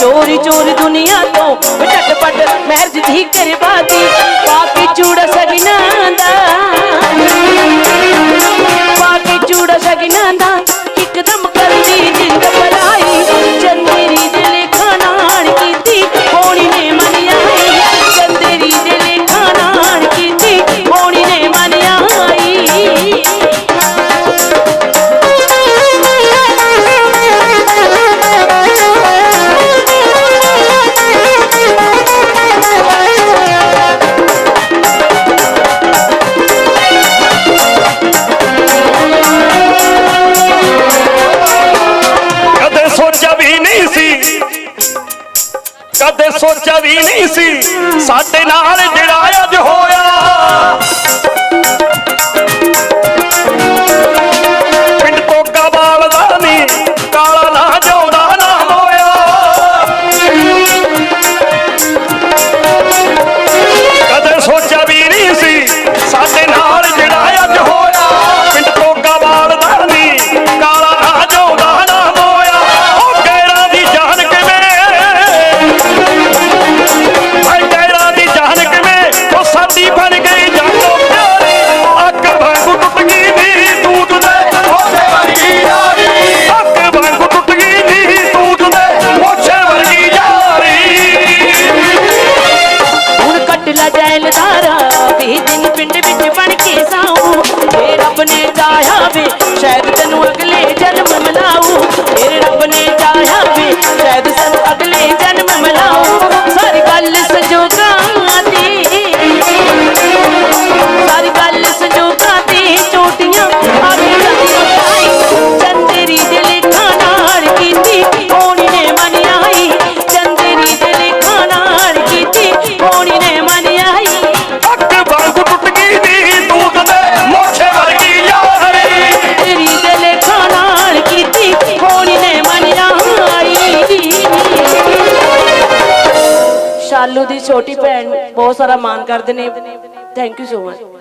चोरी चोरी दुनिया तो झट ਕਦੇ ਸੋਚਿਆ ਵੀ ਨਹੀਂ ਸੀ। ਸਾਡੇ ਨਾਲ ਜਿਹੜਾ ਅੱਜ ਹੋਇਆ Trời! ਸ਼ਾਲੂ ਦੀ ਛੋਟੀ ਭੈਣ ਬਹੁਤ ਸਾਰਾ ਮਾਣ ਕਰਦੇ ਨੇ। Thank you so much